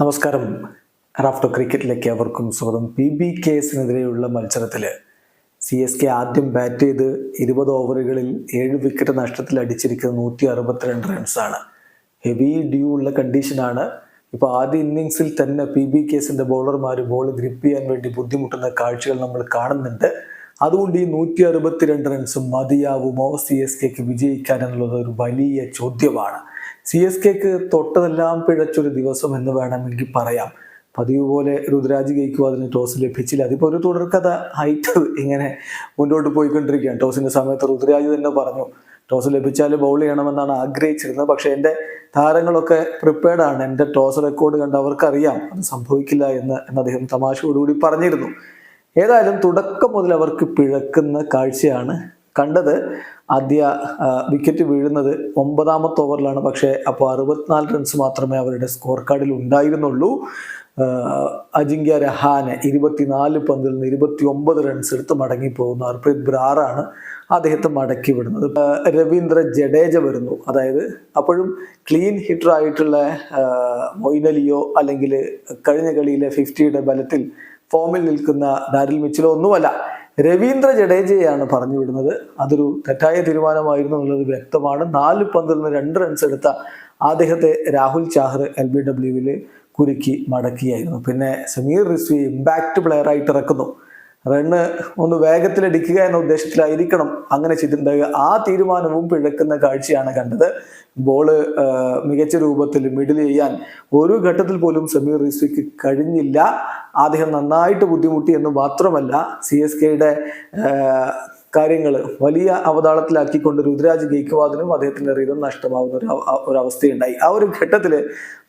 നമസ്കാരം. റാഫ്റ്റോ ക്രിക്കറ്റിലേക്ക് അവർക്കും സ്വാഗതം. പി ബി കേസിനെതിരെയുള്ള മത്സരത്തിൽ സി എസ് കെ ആദ്യം ബാറ്റ് ചെയ്ത് ഇരുപത് ഓവറുകളിൽ ഏഴ് വിക്കറ്റ് നഷ്ടത്തിൽ അടിച്ചിരിക്കുന്നത് നൂറ്റി അറുപത്തിരണ്ട് റൺസാണ് ഹെവി ഡ്യൂ ഉള്ള കണ്ടീഷനാണ് ഇപ്പോൾ ആദ്യ ഇന്നിങ്സിൽ തന്നെ പി ബി കേസിന്റെ ബൗളർമാർ ബോൾ ഗ്രിപ്പ് ചെയ്യാൻ വേണ്ടി ബുദ്ധിമുട്ടുന്ന കാഴ്ചകൾ നമ്മൾ കാണുന്നുണ്ട്. അതുകൊണ്ട് ഈ നൂറ്റി അറുപത്തിരണ്ട് റൺസും മതിയാവുമോ സി എസ് കെക്ക് വിജയിക്കാൻ എന്നുള്ളത് ഒരു വലിയ ചോദ്യമാണ്. സി എസ് കെക്ക് തൊട്ടതെല്ലാം പിഴച്ചൊരു ദിവസം എന്ന് വേണമെങ്കിൽ പറയാം. പതിവ് പോലെ രുദ്രാജ് ഗെയ്ക്കും അതിന് ടോസ് ലഭിച്ചില്ല. അതിപ്പോൾ ഒരു തുടർക്കഥ ഹൈറ്റ് ഇങ്ങനെ മുന്നോട്ട് പോയിക്കൊണ്ടിരിക്കുകയാണ്. ടോസിന്റെ സമയത്ത് രുദ്രാജ് തന്നെ പറഞ്ഞു ടോസ് ലഭിച്ചാൽ ബൗൾ ചെയ്യണമെന്നാണ് ആഗ്രഹിച്ചിരുന്നത്. പക്ഷേ എന്റെ താരങ്ങളൊക്കെ പ്രിപ്പയർഡ് ആണ്. എന്റെ ടോസ് റെക്കോർഡ് കണ്ട് അവർക്കറിയാം. അത് സംഭവിക്കില്ല എന്ന് എന്ന് അദ്ദേഹം തമാശയോടുകൂടി പറഞ്ഞിരുന്നു. ഏതായാലും തുടക്കം മുതൽ അവർക്ക് പിഴക്കുന്ന കാഴ്ചയാണ് കണ്ടത്. ആദ്യ വിക്കറ്റ് വീഴുന്നത് ഒമ്പതാമത്തെ ഓവറിലാണ് പക്ഷേ അപ്പോൾ അറുപത്തിനാല് റൺസ് മാത്രമേ അവരുടെ സ്കോർ കാർഡിൽ ഉണ്ടായിരുന്നുള്ളൂ അജിങ്ക്യ രഹാനെ ഇരുപത്തിനാല് പന്തിൽ നിന്ന് ഇരുപത്തി ഒമ്പത് റൺസ് എടുത്ത് മടങ്ങിപ്പോകുന്നു ഹർപ്രീത് ബ്രാറാണ് അദ്ദേഹത്തെ മടക്കി വിടുന്നത്. രവീന്ദ്ര ജഡേജ വരുന്നു. അതായത് അപ്പോഴും ക്ലീൻ ഹിറ്റർ ആയിട്ടുള്ള മൊയ്നലിയോ അല്ലെങ്കിൽ കഴിഞ്ഞ കളിയിലെ ഫിഫ്റ്റിയുടെ ബലത്തിൽ ഫോമിൽ നിൽക്കുന്ന ഡാരിൽ മിച്ചിലോ ഒന്നുമല്ല രവീന്ദ്ര ജഡേജയാണ് പറഞ്ഞു വിടുന്നത്. അതൊരു തെറ്റായ തീരുമാനമായിരുന്നു എന്നുള്ളത് വ്യക്തമാണ്. നാല് പന്തിൽ നിന്ന് രണ്ട് റൺസ് എടുത്ത അദ്ദേഹത്തെ രാഹുൽ ചാഹർ എൽ ബി ഡബ്ല്യുവിൽ കുരുക്കി മടക്കിയായിരുന്നു. പിന്നെ സമീർ റിസ്വി ഇമ്പാക്റ്റ് പ്ലെയർ ആയിട്ട് ഇറക്കുന്നു. റണ്ണ് ഒന്ന് വേഗത്തിലടിക്കുക എന്ന ഉദ്ദേശത്തിലായിരിക്കണം അങ്ങനെ ചെയ്തിട്ടുണ്ടാവുക. ആ തീരുമാനവും പിഴക്കുന്ന കാഴ്ചയാണ് കണ്ടത്. ബോൾ മികച്ച രൂപത്തിൽ മിഡിൽ ചെയ്യാൻ ഒരു ഘട്ടത്തിൽ പോലും സമീർ റിസ്വിക്ക് കഴിഞ്ഞില്ല. അദ്ദേഹം നന്നായിട്ട് ബുദ്ധിമുട്ടി എന്ന് മാത്രമല്ല സി എസ് കെയുടെ കാര്യങ്ങൾ വലിയ അവതാളത്തിലാക്കിക്കൊണ്ട് രുദ്രാജ് ഗെയ്ക്വാദിനും അദ്ദേഹത്തിന്റെ റിതം നഷ്ടമാവുന്ന ഒരു ഒരു അവസ്ഥയുണ്ടായി. ആ ഒരു ഘട്ടത്തിൽ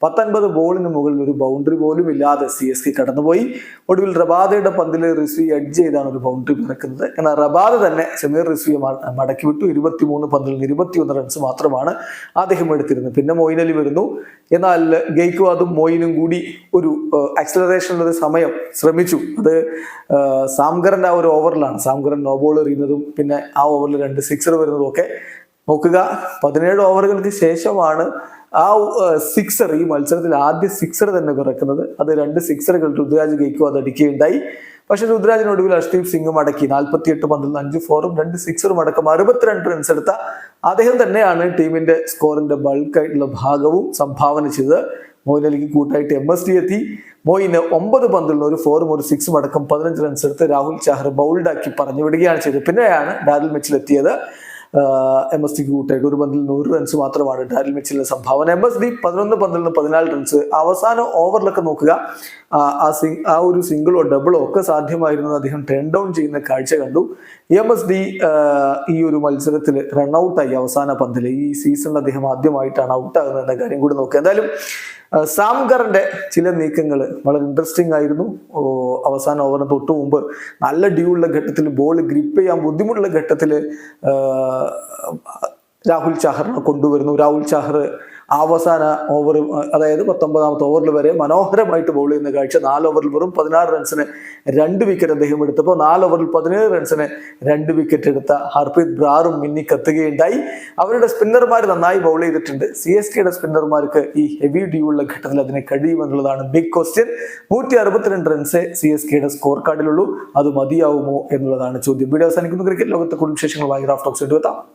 പത്തൊൻപത് ബോളിന് മുകളിൽ ഒരു ബൗണ്ടറി പോലും ഇല്ലാതെ സി എസ് കെ കടന്നുപോയി. ഒടുവിൽ റബാദയുടെ പന്തിൽ റിസ്വി എഡ്ജ് ചെയ്താണ് ഒരു ബൗണ്ടറി പിറക്കുന്നത്. എന്നാൽ റബാദ തന്നെ സമീർ റിസ്വിയെ മടക്കി വിട്ടു. ഇരുപത്തിമൂന്ന് പന്തിൽ നിന്ന് ഇരുപത്തിയൊന്ന് റൺസ് മാത്രമാണ് അദ്ദേഹം എടുത്തിരുന്നത്. പിന്നെ മൊയിൻ അലി വരുന്നു. എന്നാൽ ഗെയ്ക്വാദും മൊയിനും കൂടി ഒരു ആക്സലറേഷനുള്ള ഒരു സമയം ശ്രമിച്ചു. അത് സാംഗറിന്റെ ആ ഒരു ഓവറിലാണ് സാംഗറൻ നോ ബോൾ എറിയുന്നതും പിന്നെ ആ ഓവറിൽ രണ്ട് സിക്സർ വരുന്നതും ഒക്കെ നോക്കുക. പതിനേഴ് ഓവറുകൾക്ക് ശേഷമാണ് ആ സിക്സർ ഈ മത്സരത്തിൽ ആദ്യ സിക്സർ തന്നെ പിറക്കുന്നത്. അത് രണ്ട് സിക്സറുകൾ രുദ്രാജ് ഗെയ്ക്കും അത് അടിക്കുകയുണ്ടായി പക്ഷേ ഋതുരാജിനൊടുവിൽ അർഷ്ദീപ് സിംഗും അടക്കി. നാൽപ്പത്തിയെട്ട് പന്തിൽ പന്ത്രണ്ട് അഞ്ച് ഫോറും രണ്ട് സിക്സറും അടക്കം അറുപത്തിരണ്ട് റൺസ് എടുത്ത അദ്ദേഹം തന്നെയാണ് ടീമിന്റെ സ്കോറിന്റെ ബൾക്കായിട്ടുള്ള ഭാഗവും സംഭാവന ചെയ്തത്. മോയിൻ അലിക്ക് കൂട്ടായിട്ട് എം എസ് ഡി എത്തി. മോയിന് ഒമ്പത് പന്തുള്ള ഒരു ഫോറും ഒരു സിക്സും അടക്കം പതിനഞ്ച് റൺസ് എടുത്ത് രാഹുൽ ചാഹർ ബൗൾഡാക്കി പറഞ്ഞു വിടുകയാണ് ചെയ്തത്. പിന്നെയാണ് ഡാരിൽ മിച്ചിൽ എത്തിയത്. എം എസ് ഡിക്ക് കൂട്ടായിട്ട് ഒരു പന്തിൽ നൂറ് റൺസ് മാത്രമാണ് ഡാരിൽ മിച്ചിലിന്റെ സംഭാവന. എം എസ് ഡി പതിനൊന്ന് പന്തിൽ നിന്ന് പതിനാല് റൺസ് അവസാന ഓവറിലൊക്കെ നോക്കുക. ആ, സി ആ ഒരു സിംഗിളോ ഡബിളോ ഒക്കെ സാധ്യമായിരുന്നു അദ്ദേഹം ടേൺ ഡൗൺ ചെയ്യുന്ന കാഴ്ച കണ്ടു. എം എസ് ഡി ഈ ഒരു മത്സരത്തിൽ റൺ ഔട്ടായി അവസാന പന്തിൽ. ഈ സീസണിൽ അദ്ദേഹം ആദ്യമായിട്ടാണ് ഔട്ടാകുന്നത് എന്ന കാര്യം കൂടി നോക്കുക. എന്തായാലും സാംകറിന്റെ ചില നീക്കങ്ങൾ വളരെ ഇൻട്രസ്റ്റിംഗ് ആയിരുന്നു. അവസാന ഓവറിന് തൊട്ട് മുമ്പ് നല്ല ഡ്യൂ ഉള്ള ഘട്ടത്തിൽ ബോൾ ഗ്രിപ്പ് ചെയ്യാൻ ബുദ്ധിമുട്ടുള്ള ഘട്ടത്തിൽ 呃 രാഹുൽ ചാഹറിനെ കൊണ്ടുവരുന്നു. രാഹുൽ ചാഹർ അവസാന ഓവർ അതായത് പത്തൊമ്പതാമത്തെ ഓവറിൽ വരെ മനോഹരമായിട്ട് ബോൾ ചെയ്യുന്ന കാഴ്ച. നാല് ഓവറിൽ വെറും പതിനാറ് റൺസിന് രണ്ട് വിക്കറ്റ് അദ്ദേഹം എടുത്തപ്പോൾ നാല് ഓവറിൽ പതിനേഴ് റൺസിന് രണ്ട് വിക്കറ്റ് എടുത്ത ഹർപ്രീത് ബ്രാറും മിന്നി കത്തുകയുണ്ടായി. അവരുടെ സ്പിന്നർമാർ നന്നായി ബൗൾ ചെയ്തിട്ടുണ്ട്. സി എസ് കെയുടെ സ്പിന്നർമാർക്ക് ഈ ഹെവി ഡ്യൂ ഘട്ടത്തിൽ അതിന് കഴിയുമെന്നുള്ളതാണ് ബിഗ് ക്വസ്റ്റ്യൻ നൂറ്റി അറുപത്തിരണ്ട് റൺസ് സി എസ് കെയുടെ സ്കോർ കാർഡിലുള്ളൂ അത് മതിയാവുമോ എന്നുള്ളതാണ് ചോദ്യം. വീഡിയോ അവസാനിക്കുന്നു. ക്രിക്കറ്റ് ലോകത്തെ കുടുംബ വിശേഷങ്ങളുമായി ടോക്സ് എടുത്താം